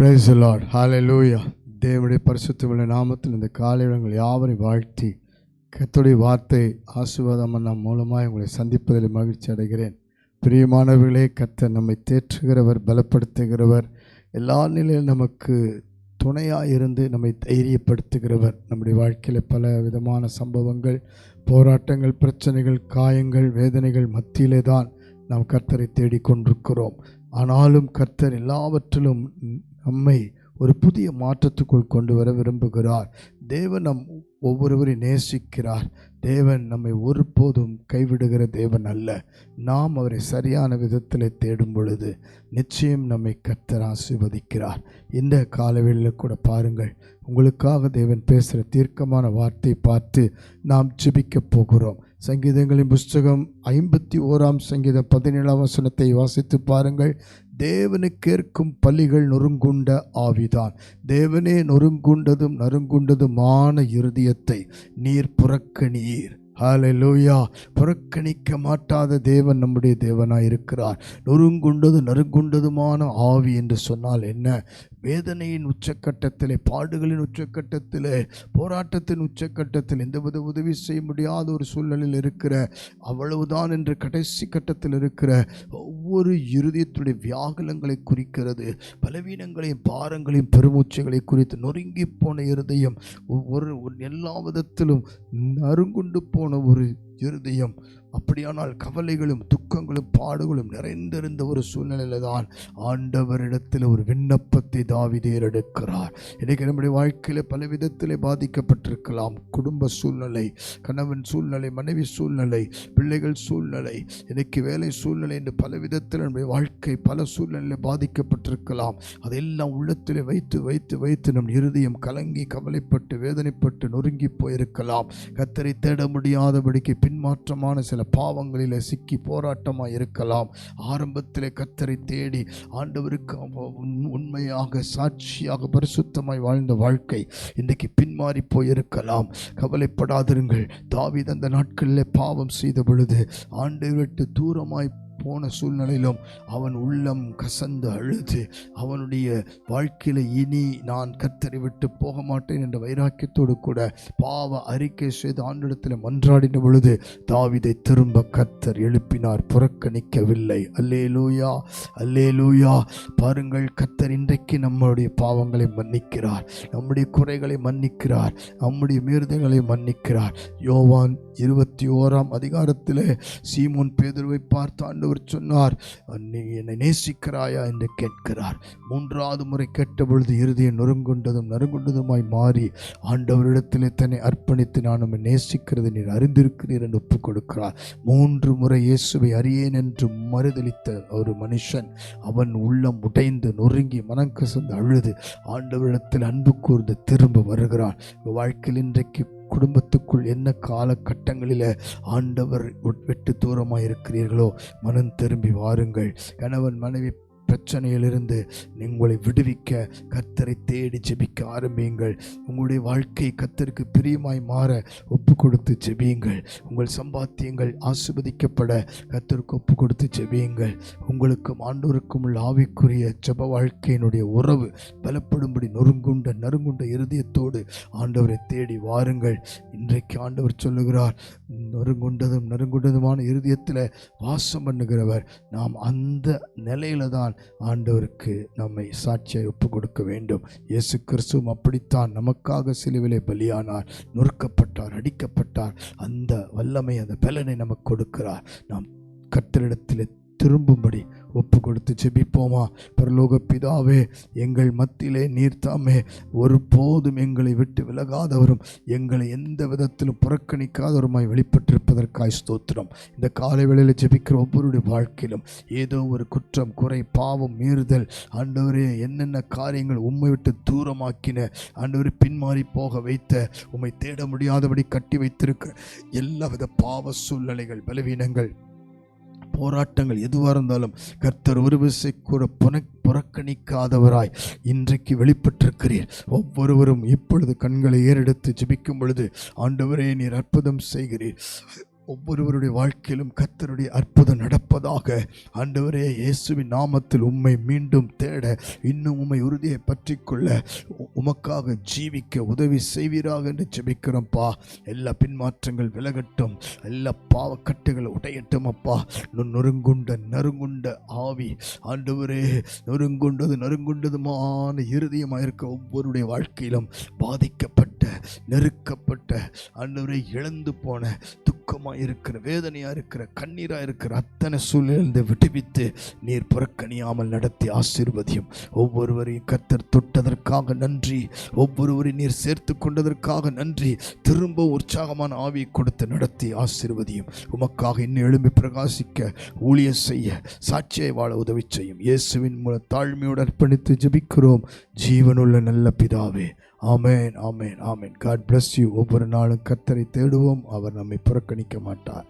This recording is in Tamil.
பிரைஸ் லார்ட் லூயா தேவனுடைய பரிசுத்தமிழ நாமத்தில் இந்த காலையிடங்கள் உங்கள் யாவரையும் வாழ்த்தி கத்துடைய வார்த்தை ஆசீர்வாதம் நம் மூலமாக உங்களை சந்திப்பதில் மகிழ்ச்சி அடைகிறேன். பிரியமானவர்களே கர்த்தர் நம்மை தேற்றுகிறவர் பலப்படுத்துகிறவர். எல்லா நிலையிலும் நமக்கு துணையாக இருந்து நம்மை தைரியப்படுத்துகிறவர். நம்முடைய வாழ்க்கையில் பல விதமான சம்பவங்கள் போராட்டங்கள் பிரச்சனைகள் காயங்கள் வேதனைகள் மத்தியிலே தான் நாம் கர்த்தரை தேடிக்கொண்டிருக்கிறோம். ஆனாலும் கர்த்தர் எல்லாவற்றிலும் நம்மை ஒரு புதிய மாற்றத்துக்குள் கொண்டு வர விரும்புகிறார். தேவன் நம் ஒவ்வொருவரையும் நேசிக்கிறார். தேவன் நம்மை ஒருபோதும் கைவிடுகிற தேவன் அல்ல. நாம் அவரை சரியான விதத்தில் தேடும் பொழுது நிச்சயம் நம்மை கர்த்தர் ஆசிர்வதிக்கிறார். இந்த காலவெளியில் கூட பாருங்கள் உங்களுக்காக தேவன் பேசுகிற தீர்க்கமான வார்த்தை பார்த்து நாம் ஜிபிக்கப் போகிறோம். சங்கீதங்களின் புஸ்தகம் ஐம்பத்தி ஓராம் சங்கீதம் பதினேழாம் வசனத்தை வாசித்து பாருங்கள். தேவனுக்கேற்கும் பள்ளிகள் நொறுங்குண்ட ஆவிதான். தேவனே நொறுங்குண்டதும் நறுங்குண்டதுமான இருதயத்தை நீர் புறக்கணியீர். ஹalleluya புறக்கணிக்க மாட்டாத தேவன் நம்முடைய தேவனாக இருக்கிறார் நொறுங்குண்டது நறுங்குண்டதுமான ஆவி என்று சொன்னால் என்ன? வேதனையின் உச்சக்கட்டத்தில் பாடுகளின் உச்சக்கட்டத்தில் போராட்டத்தின் உச்சக்கட்டத்தில் எந்த வித உதவி செய்ய முடியாத ஒரு சூழ்நிலையில் இருக்கிற அவ்வளவுதான் என்று கடைசி கட்டத்தில் இருக்கிற ஒவ்வொரு இருதயத்துடைய வியாகுலங்களை குறிக்கிறது பலவீனங்களையும் பாரங்களையும் பெருமூச்சைகளை குறித்து நொறுங்கி போன இருதயம் ஒவ்வொரு எல்லா விதத்திலும் நறுங்குண்டு போன ஒரு இருதயம். அப்படியானால் கவலைகளும் துக்கங்களும் பாடுகளும் நிறைந்திருந்த ஒரு சூழ்நிலையில தான் ஆண்டவரிடத்தில் ஒரு விண்ணப்பத்தை தாவிதேர் எடுக்கிறார் இன்றைக்கு நம்முடைய வாழ்க்கையில் பல விதத்தில் பாதிக்கப்பட்டிருக்கலாம். குடும்ப சூழ்நிலை கணவன் சூழ்நிலை மனைவி சூழ்நிலை பிள்ளைகள் சூழ்நிலை இன்றைக்கு வேலை சூழ்நிலை என்று பல விதத்தில் நம்முடைய வாழ்க்கை பல சூழ்நிலையில் பாதிக்கப்பட்டிருக்கலாம். அதெல்லாம் உள்ளத்தில் வைத்து வைத்து வைத்து நம் இருதயம் கலங்கி கவலைப்பட்டு வேதனைப்பட்டு நொறுங்கி போயிருக்கலாம். கத்தரை தேட முடியாதபடிக்கு பின்மாற்றமான சில பாவங்களில் சிக்கி போராட்டமாக இருக்கலாம். ஆரம்பத்தில் கத்தரை தேடி ஆண்டவருக்கு உண்- உண்மையாக சாட்சியாக பரிசுத்தமாய் வாழ்ந்த வாழ்க்கை இன்றைக்கு பின்மாறி போயிருக்கலாம். கவலைப்படாதிருங்கள். தாவித அந்த நாட்களில் பாவம் செய்த பொழுது ஆண்டு விட்டு தூரமாய் போன சூழ்நிலையிலும் அவன் உள்ளம் கசந்து அழுது அவனுடைய வாழ்க்கையில் இனி நான் கத்தரை விட்டு போக மாட்டேன் என்ற வைராக்கியத்தோடு கூட பாவ அறிக்கை செய்து ஆண்டிடத்தில் மன்றாடின பொழுது தாவிதை திரும்ப கத்தர் எழுப்பினார். புறக்கணிக்கவில்லை அல்லே லூயா அல்லே லூயா பாருங்கள் கத்தர் இன்றைக்கு நம்முடைய பாவங்களை மன்னிக்கிறார். நம்முடைய குறைகளை மன்னிக்கிறார். நம்முடைய மீறுதல்களை மன்னிக்கிறார். யோவான் இருபத்தி ஓராம் அதிகாரத்தில் சீமோன் பேதுருவை பார்த்து ஆண்டவர் சொன்னார் நீ என்னை நேசிக்கிறாயா? என்று கேட்கிறார். மூன்றாவது முறை கேட்ட பொழுது நொறுங்குண்டதும் நறுங்குண்டதுமாய் மாறி ஆண்டவரிடத்திலே தன்னை அர்ப்பணித்து நான் நம்மை நேசிக்கிறது நீர் அறிந்திருக்கிறீர் என்று ஒப்புக் கொடுக்கிறார். மூன்று முறை இயேசுவை அறியேன் என்று மறுதளித்த ஒரு மனுஷன் அவன் உள்ளம் உடைந்து நொறுங்கி மனம் கசந்து அழுது ஆண்டவரிடத்தில் அன்பு கூர்ந்து திரும்ப வருகிறான். வாழ்க்கையில் இன்றைக்கு குடும்பத்துக்குள் என்ன காலகட்டங்களில் ஆண்டவர் உட்- விட்டு தூரமாக இருக்கிறீர்களோ மனம் திரும்பி வாருங்கள். கணவன் மனைவி பிரச்சனையிலிருந்து உங்களை விடுவிக்க கத்தரை தேடி ஜெபிக்க ஆரம்பியுங்கள். உங்களுடைய வாழ்க்கை கத்தருக்கு பிரியமாய் மாற கொடுத்து ஜெபியுங்கள். உங்கள் சம்பாத்தியங்கள் ஆசிர்வதிக்கப்பட கத்திற்கு ஒப்பு கொடுத்து ஜெபியுங்கள். உங்களுக்கும் ஆண்டோருக்கும் உள்ள ஆவிக்குரிய ஜப வாழ்க்கையினுடைய உறவு பலப்படும்படி நொறுங்குண்ட நறுங்குண்ட இருதயத்தோடு ஆண்டவரை தேடி வாருங்கள். இன்றைக்கு ஆண்டவர் சொல்லுகிறார் நொறுங்குண்டதும் நறுங்குண்டதுமான இருதயத்தில் வாசம் பண்ணுகிறவர் நாம் அந்த நிலையில தான் ஆண்டவருக்கு நம்மை சாட்சியை ஒப்பு கொடுக்க வேண்டும். இயேசு கிறிஸ்துவும் அப்படித்தான் நமக்காக சிலுவிலே பலியானார் நொறுக்கப்பட்டார் அடிக்க செய்யப்பட்டார் அந்த வல்லமை அந்த பலனை நமக்கு கொடுக்கிறார். நாம் கர்த்தரிடத்தில் திரும்பும்படி ஒப்பு கொடுத்து ஜெபிப்போமா? பரலோக பிதாவே எங்கள் மத்தியிலே நீர்த்தாமே ஒருபோதும் எங்களை விட்டு விலகாதவரும் எங்களை எந்த விதத்திலும் புறக்கணிக்காதவருமாய் வெளிப்பட்டிருப்பதற்காய் ஸ்தோத்திரம். இந்த காலை வேளையில் ஜெபிக்கிற ஒவ்வொருடைய வாழ்க்கையிலும் ஏதோ ஒரு குற்றம் குறை பாவம் மீறுதல் ஆண்டவரே என்னென்ன காரியங்கள் உம்மை விட்டு தூரமாக்கின ஆண்டவரே பின்மாறி போக வைத்த உம்மை தேட முடியாதபடி கட்டி வைத்திருக்கிற எல்லாவித பாவ சூழ்நிலைகள் பலவீனங்கள் போராட்டங்கள் எதுவாக இருந்தாலும் கர்த்தர் ஒரு விசை கூட புன புறக்கணிக்காதவராய் இன்றைக்கு வெளிப்பட்டிருக்கிறீர். ஒவ்வொருவரும் இப்பொழுது கண்களை ஏறெடுத்து ஜிபிக்கும் பொழுது ஆண்டவரே நீர் அற்புதம் செய்கிறீர். ஒவ்வொருவருடைய வாழ்க்கையிலும் கர்த்தருடைய அற்புதம் நடப்பதாக ஆண்டவரே இயேசுவின் நாமத்தில் உம்மை மீண்டும் தேட இன்னும் உம்மை உறுதியை பற்றி கொள்ள உமக்காக ஜீவிக்க உதவி செய்வீராக என்று ஜெபிக்கிறோம்ப்பா எல்லா பின்மாற்றங்கள் விலகட்டும். எல்லா பாவக்கட்டுகள் உடையட்டும் அப்பா. நு- நொறுங்குண்ட நறுங்குண்ட ஆவி. ஆண்டவரே நொறுங்குண்டது நறுங்குண்டதுமான இருதயமாக இருக்க ஒவ்வொருடைய வாழ்க்கையிலும் பாதிக்கப்பட்ட நெருக்கப்பட்ட ஆண்டவரை இழந்து போன துக்கமாக இருக்கிற வேதனையாக இருக்கிற கண்ணீராக இருக்கிற அத்தனை சூழ்நிலை விடுவித்து நீர் புறக்கணியாமல் நடத்தி ஆசீர்வதியும். ஒவ்வொருவரையும் கத்தர் தொட்டதற்காக நன்றி. ஒவ்வொருவரையும் நீர் சேர்த்து கொண்டதற்காக நன்றி. திரும்ப உற்சாகமான ஆவியை கொடுத்து நடத்தி ஆசீர்வதியும். உமக்காக இன்னும் எழும்பி பிரகாசிக்க ஊழிய செய்ய சாட்சியை வாழ உதவி செய்யும். இயேசுவின் மூலம் தாழ்மையோடு அர்ப்பணித்து ஜபிக்கிறோம். ஜீவனுள்ள நல்ல பிதாவே. ஆமேன் ஆமேன் ஆமேன். காட் பிளஸ் யூ ஒவ்வொரு நாளும் கத்தரை தேடுவோம். அவர் நம்மை புறக்கணிக்க மாட்டார்.